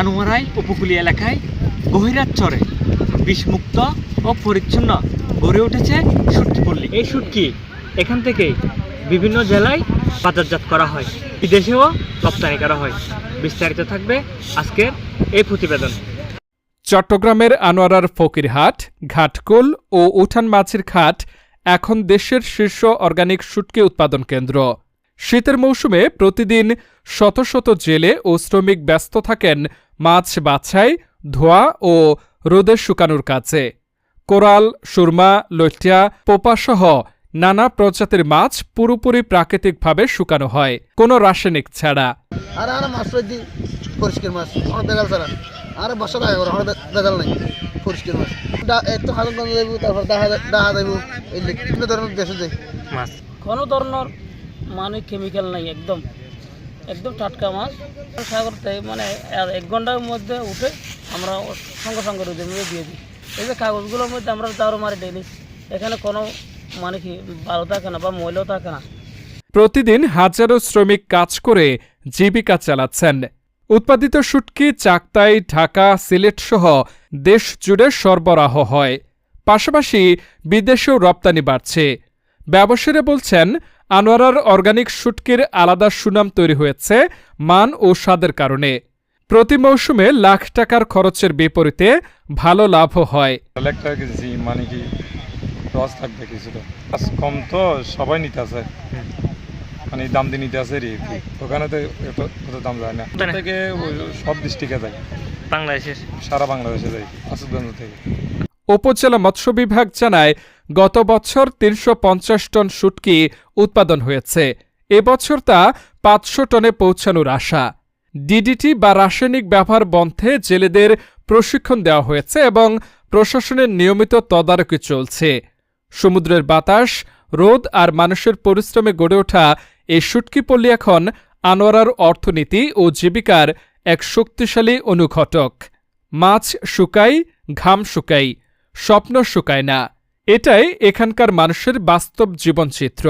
আনোয়ারাই উপকূলীয় এলাকায় গহিরাত চরে বিষমুক্ত ও পরিচ্ছন্ন গড়ে উঠেছে শুটকি পল্লী। এই শুটকি এখান থেকে বিভিন্ন জেলায় বাজারজাত করা হয় বিদেশেও রপ্তানি করা হয়। বিস্তারিত থাকবে আজকের এই প্রতিবেদন। চট্টগ্রামের আনোয়ারার ফকিরহাট ঘাটকুল ও উঠান মাছের খাট এখন দেশের শীর্ষ অর্গানিক শুটকি উৎপাদন কেন্দ্র। শীতের মৌসুমে প্রতিদিন শত শত জেলে ও শ্রমিক ব্যস্ত থাকেন মাছ বাছাই ধোয়া ও রোদে শুকানোর কাজে। কোরাল সুরমা লইটিয়া পোপাসহ নানা প্রজাতির মাছ পুরোপুরি প্রাকৃতিকভাবে শুকানো হয় কোনো রাসায়নিক ছাড়া। আর আর মাছ রয়েছে পরিষ্কার মাছ আমার বেগাল ছাড়া। আর বসা দেখা করে নাই পরিষ্কার মাছ। ডা- একটু গন্ধ দেবো তারপর দেখা দেখা দেবো এই বিভিন্ন ধরনের দেশে যাই। মাছ। কোনো ধরনের মানে কেমিক্যাল নাই, একদম। একদম টাটকা মাছ। সাগর থেকে মানে এক ঘণ্টার মধ্যে উঠে আমরা সঙ্গে সঙ্গে রোদের মধ্যে দিয়ে দিই। এই যে কাগজগুলোর মধ্যে আমরা তারও মারি ডেলি এখানে কোনো মানে কি ভালো থাকে না বা ময়লাও থাকে না। প্রতিদিন হাজারো শ্রমিক কাজ করে জীবিকা চালাচ্ছেন। উৎপাদিত শুটকি, চাকতাই, ঢাকা, সিলেট সহ দেশ জুড়ে সরবরাহ হয়। পাশাপাশি বিদেশেও রপ্তানি বাড়ছে। ব্যবসায়ীরা বলছেন আনোয়ারার অর্গানিক শুটকির আলাদা সুনাম তৈরি হয়েছে মান ও স্বাদের কারণে। প্রতি মৌসুমে লাখ টাকার খরচের বিপরীতে ভালো লাভও হয়। কেজি মানে কি রস থাকবে কিছুটা। কম তো সবাই নিতে আছে। মানে দাম দিয়ে নিতে আছে রে ওখানে তো এত এত দাম যায় না। থেকে সব ডিস্ট্রিক্টে যায়। বাংলাদেশের? সারা বাংলাদেশে যায় আসুদগঞ্জ থেকে। উপজেলা মৎস্য বিভাগ জানায় গত বছর তিনশো পঞ্চাশ টন শুটকি উৎপাদন হয়েছে। এবছর তা পাঁচশো টনে পৌঁছানোর আশা। ডিডিটি বা রাসায়নিক ব্যবহার বন্ধে জেলেদের প্রশিক্ষণ দেওয়া হয়েছে এবং প্রশাসনের নিয়মিত তদারকি চলছে। সমুদ্রের বাতাস, রোদ আর মানুষের পরিশ্রমে গড়ে ওঠা এই শুটকি পল্লী এখন আনোয়ারার অর্থনীতি ও জীবিকার এক শক্তিশালী অনুঘটক। মাছ শুকাই, ঘাম শুকাই, স্বপ্ন শুকায় না। এটাই এখানকার মানুষের বাস্তব জীবনচিত্র।